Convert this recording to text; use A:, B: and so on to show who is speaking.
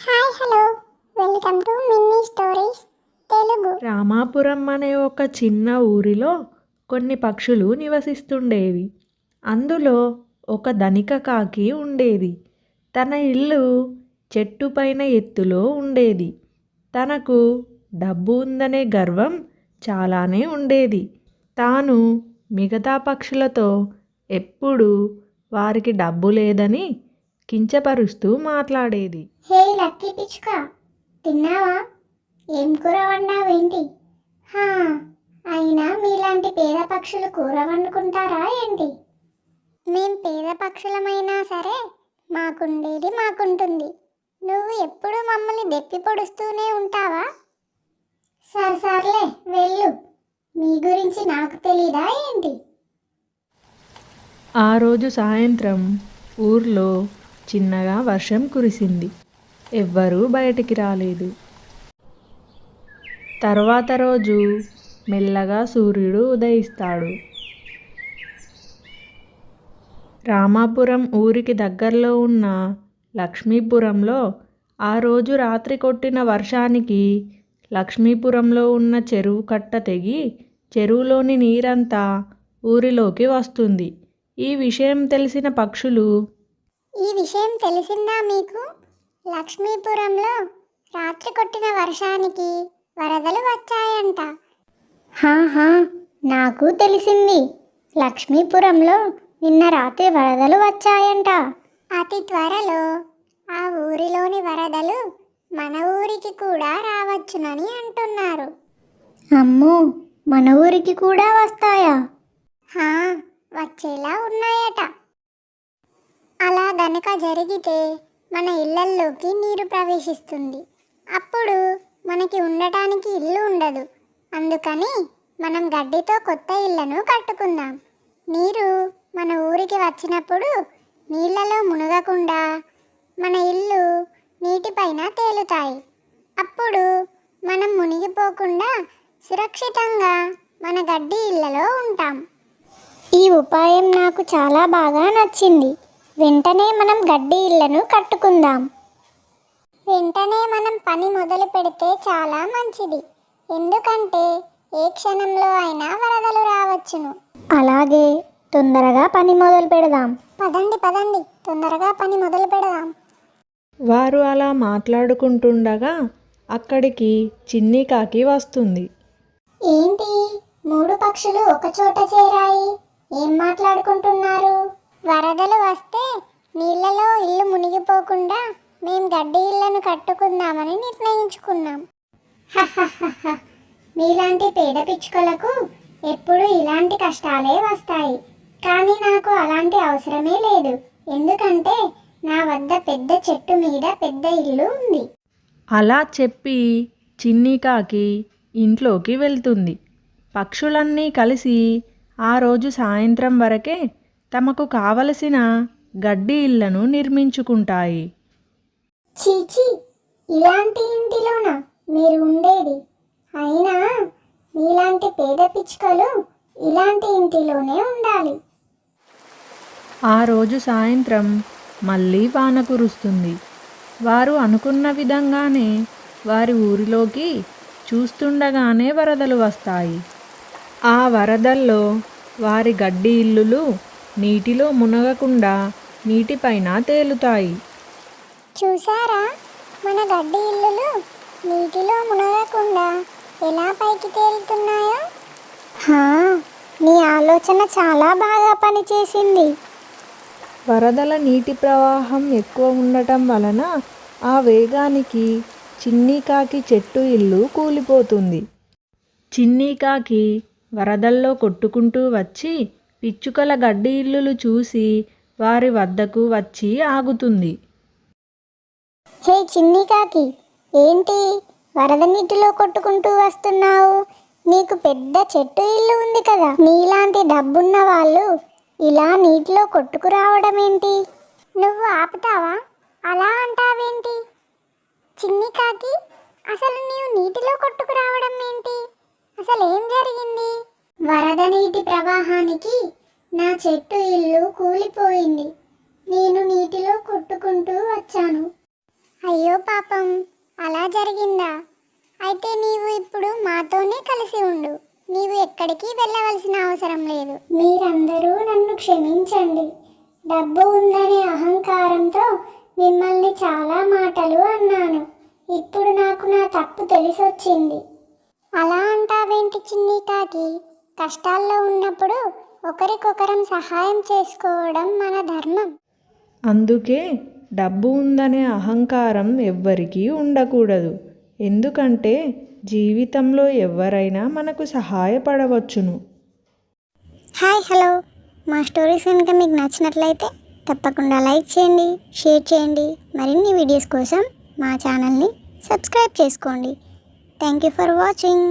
A: Hi hello welcome to mini stories Telugu
B: Ramapuram అనే ఒక చిన్న ఊరిలో కొన్ని పక్షులు నివసిస్తుండేవి. అందులో ఒక ధనిక కాకి ఉండేది. తన ఇల్లు చెట్టు పైన ఎత్తులో ఉండేది. తనకు డబ్బు ఉందనే గర్వం చాలానే ఉండేది. తాను మిగతా పక్షులతో ఎప్పుడూ వారికి డబ్బు లేదని కించపరుస్తూ మాట్లాడేది.
A: హే లక్కీ పిచ్చుక తిన్నావా? ఏం కూర వండావేంటి? హా అయినా మీలాంటి పేద పక్షులు కూర వండుకుంటారా ఏంటి? మేం పేద పక్షులమైనా సరే మాకుండేది మాకుంటుంది. నువ్వు ఎప్పుడు మమ్మల్ని దెప్పి పొడుస్తూనే ఉంటావా? సరే సర్లే వెళ్ళు. మీ గురించి నాకు తెలీదా ఏంటి?
B: ఆ రోజు సాయంత్రం ఊర్లో చిన్నగా వర్షం కురిసింది. ఎవ్వరూ బయటికి రాలేదు. తర్వాత రోజు మెల్లగా సూర్యుడు ఉదయిస్తాడు. రామాపురం ఊరికి దగ్గరలో ఉన్న లక్ష్మీపురంలో ఆ రోజు రాత్రి కొట్టిన వర్షానికి లక్ష్మీపురంలో ఉన్న చెరువు కట్ట తెగి చెరువులోని నీరంతా ఊరిలోకి వస్తుంది. ఈ విషయం తెలిసిన పక్షులు
A: ఈ విషయం తెలిసిందా మీకు? లక్ష్మీపురంలో రాత్రి కొట్టిన వర్షానికి వరదలు వచ్చాయంట. హాహా నాకు తెలిసింది. లక్ష్మీపురంలో నిన్న రాత్రి వరదలు వచ్చాయంట. అతి త్వరలో ఆ ఊరిలోని వరదలు మన ఊరికి కూడా రావచ్చునని అంటున్నారు. అమ్మో మన ఊరికి కూడా వస్తాయా? హా వచ్చేలా ఉన్నాయట. అలా గనక జరిగితే మన ఇళ్ళల్లోకి నీరు ప్రవేశిస్తుంది. అప్పుడు మనకి ఉండటానికి ఇల్లు ఉండదు. అందుకని మనం గడ్డితో కొత్త ఇళ్ళను కట్టుకుందాం. నీరు మన ఊరికి వచ్చినప్పుడు నీళ్ళలో మునగకుండా మన ఇల్లు నీటిపైన తేలుతాయి. అప్పుడు మనం మునిగిపోకుండా సురక్షితంగా మన గడ్డి ఇళ్ళలో ఉంటాం. ఈ ఉపాయం నాకు చాలా బాగా నచ్చింది. వెంటనే మనం గడ్డి ఇళ్ళను కట్టుకుందాం. వెంటనే మనం పని మొదలు పెడితే చాలా మంచిది. ఎందుకంటే ఏ క్షణంలో అయినా వరదలు రావచ్చును. అలాగే తొందరగా పని మొదలు పెడదాం. పదండి పదండి. తొందరగా పని మొదలు పెడదాం.
B: వారు అలా మాట్లాడుకుంటుండగా అక్కడికి చిన్ని కాకి వస్తుంది.
A: ఏంటి? మూడు పక్షులు ఒక చోట చేరాయి. ఏం మాట్లాడుకుంటున్నారు? వరదలు వస్తే నీళ్ళలో ఇల్లు మునిగిపోకుండా మేం గడ్డి ఇళ్ళను కట్టుకుందామని నిర్ణయించుకున్నాం. మీలాంటి పేద పిచ్చుకలకు ఎప్పుడు ఇలాంటి కష్టాలే వస్తాయి. కానీ నాకు అలాంటి అవసరమే లేదు. ఎందుకంటే నా వద్ద పెద్ద చెట్టు మీద పెద్ద ఇల్లు ఉంది.
B: అలా చెప్పి చిన్ని కాకి ఇంట్లోకి వెళ్తుంది. పక్షులన్నీ కలిసి ఆ రోజు సాయంత్రం వరకే తమకు కావలసిన గడ్డి ఇళ్ళను నిర్మించుకుంటాయి.
A: చీచి ఇలాంటి ఇంటిలోన మీరు ఉండేది. అయినా మీలాంటి పేద పిచ్చుకలు ఇలాంటి ఇంటిలోనే ఉండాలి.
B: ఆ రోజు సాయంత్రం మళ్ళీ వాన కురుస్తుంది వారు అనుకున్న విధంగానే వారి ఊరిలోకి చూస్తుండగానే వరదలు వస్తాయి. ఆ వరదల్లో వారి గడ్డి ఇల్లులు నీటిలో మునగకుండా నీటిపైన తేలుతాయి.
A: చూసారా మన గడ్డి ఇల్లులు నీటిలో మునగకుండా ఎలా పైకి తేలుతున్నాయో? హా నీ ఆలోచన చాలా బాగా పనిచేసింది.
B: వరదల నీటి ప్రవాహం ఎక్కువ ఉండటం వలన ఆ వేగానికి చిన్ని కాకి చెట్టు ఇల్లు కూలిపోతుంది. చిన్ని కాకి వరదల్లో కొట్టుకుంటూ వచ్చి పిచ్చుకల గడ్డి ఇల్లులు చూసి వారి వద్దకు వచ్చి ఆగుతుంది.
A: హే చిన్ని కాకి ఏంటి వరద నీటిలో కొట్టుకుంటూ వస్తున్నావు? నీకు పెద్ద చెట్టు ఇల్లు ఉంది కదా నీలాంటి డబ్బున్న వాళ్ళు ఇలా నీటిలో కొట్టుకురావడం ఏంటి? నువ్వు ఆపుతావా? అలా అంటావేంటి? చిన్ని కాకి అసలు నీవు నీటిలో కొట్టుకురావడం ఏంటి? అసలు ఏం జరిగింది? వరద నీటి ప్రవాహానికి నా చెట్టు ఇల్లు కూలిపోయింది. నేను నీటిలో కొట్టుకుంటూ వచ్చాను. అయ్యో పాపం అలా జరిగిందా? అయితే నీవు ఇప్పుడు మాతోనే కలిసి ఉండు. నీవు ఎక్కడికి వెళ్ళవలసిన అవసరం లేదు. మీరందరూ నన్ను క్షమించండి. డబ్బు ఉందనే అహంకారంతో మిమ్మల్ని చాలా మాటలు అన్నాను. ఇప్పుడు నాకు నా తప్పు తెలిసొచ్చింది. అలా అంటావేంటి చిన్ని కాకి? కష్టాల్లో ఉన్నప్పుడు ఒకరికొకరం సహాయం చేసుకోవడం మన ధర్మం.
B: అందుకే డబ్బు ఉందనే అహంకారం ఎవ్వరికీ ఉండకూడదు. ఎందుకంటే జీవితంలో ఎవరైనా మనకు సహాయపడవచ్చును.
A: Hi hello. మా స్టోరీస్ కనుక మీకు నచ్చినట్లయితే తప్పకుండా లైక్ చేయండి షేర్ చేయండి. మరిన్ని వీడియోస్ కోసం మా ఛానల్ని సబ్స్క్రైబ్ చేసుకోండి. Thank you for watching.